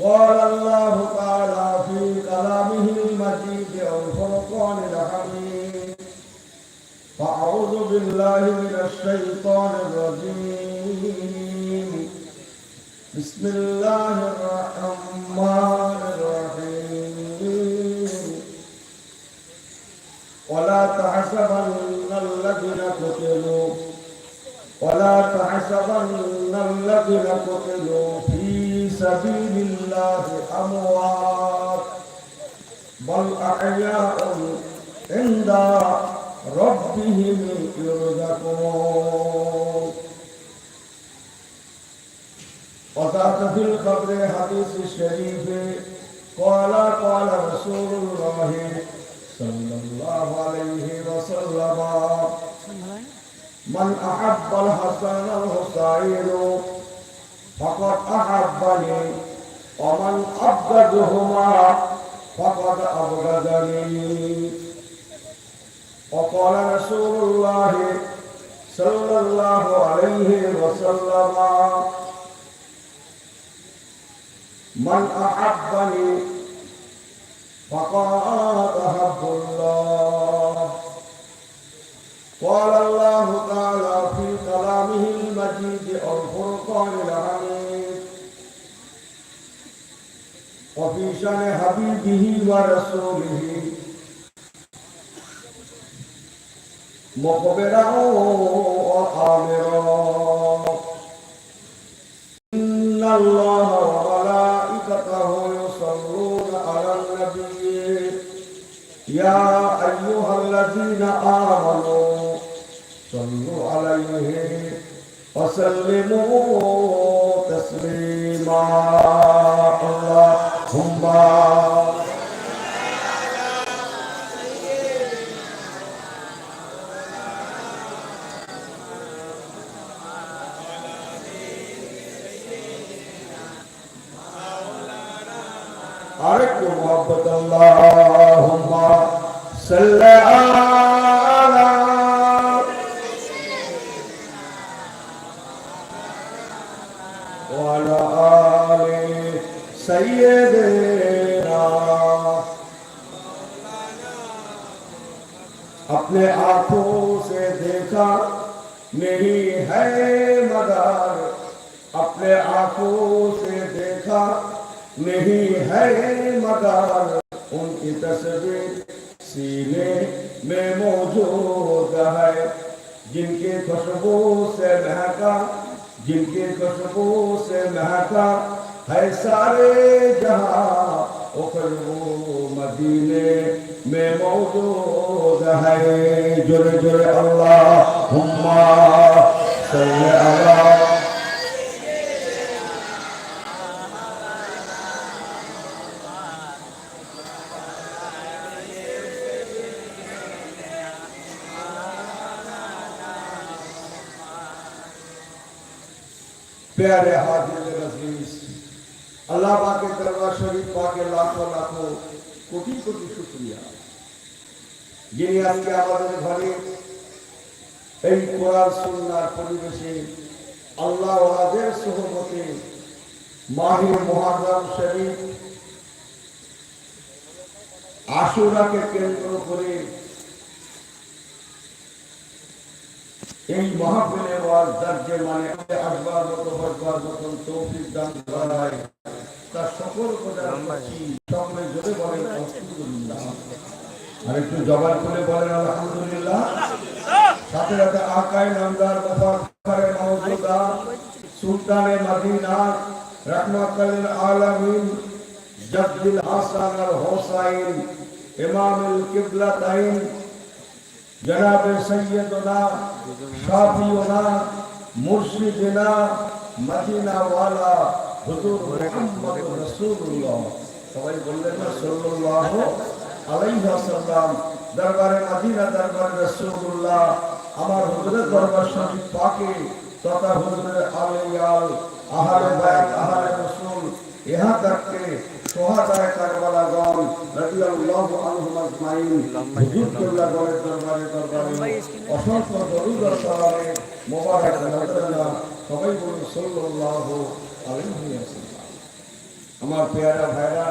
قال الله تعالى في كلامه المجيد والفرقان الحميد فأعوذ بالله من الشيطان الرجيم بسم الله الرحمن الرحيم ولا تحسبن الذين قتلوا ولا تحسبن الذين قتلوا في سبيل الله أموات بل أحياء عند ربهم يرزقون وذات في القبر حديث الشريف قال قال رسول الله صلى الله عليه وسلم من أحب الحسن الحسين فقد أحبني ومن أبغضهما فقد أبغضني وقال رسول الله صلى الله عليه وسلم من أحبني فقد أحب الله قال الله تعالى في كلامه المجيد الفرقان الحميد وفي شان حبيبه ورسوله مقبرا وآمرا إن الله وملائكته يصلون على النبي يا أيها الذين آمنوا صلوا عليه وسلموا تسليما اللهم عليك محبة اللهم صل على وعلى آل سیدنا اپنے آنکھوں سے دیکھا نہیں ہے مدار اپنے آنکھوں سے دیکھا نہیں ہے مدار ان کی تصویر سینے میں موجود ہے جن کی خوشبو سے مہکا جن کے خوشبو سے مہتا ہے سارے جہاں وہ مدینے میں موجود ہے۔ جر جر اللہ ہما صلی اللہ प्यारे हाजिर अजीज अल्लाह पाके दरबार शरीफ पाके लाखों लाखों কোটি কোটি শুক্রিয়া যিনি আজকে আমাদের ঘরে এই কোরআন সুন্নার পরিবেশে আল্লাহ ওয়াদের সহমতে মাহির মহারাম শরীফ আশুরাকে কেন্দ্র করে এই মহাফিলে ওয়াজ দর্জে মানে আসবার মতো বসবার মতন তৌফিক দান করা হয়, তার সকল প্রকার সকলে জোরে বলেন, আলহামদুলিল্লাহ। আর একটু জবান করে বলেন, আলহামদুলিল্লাহ। সাথে সাথে আকাই নামদার মুফাখরে মওজুদা, সুলতানে মদিনা, রহমাতুল আলামিন, জব্দুল হাসান আর হোসাইন, ইমামুল কিবলাতাইন জনাব সৈয়দনা শাফিউনা মুর্শিদিনা মদিনা ওয়ালা হুজুর মুহাম্মদ রাসূলুল্লাহ। সবাই বললেন, না, সাল্লাল্লাহু আলাইহি ওয়াসাল্লাম, দরবারে মদিনা, দরবারে রাসূলুল্লাহ, আমার হুজুরের দরবার শরীফ পাকে তথা হুজুরের আলিয়াল আহারে আনহুম আজমাইন হুজুর কিবলাগণের দরবারে দরবারে অসংখ্য দরুদ ও সালামে মোবারক নাযিলা সবাই বলুন সাল্লাল্লাহু আলাইহি ওয়াসাল্লাম আমার পেয়ারা ভাইরা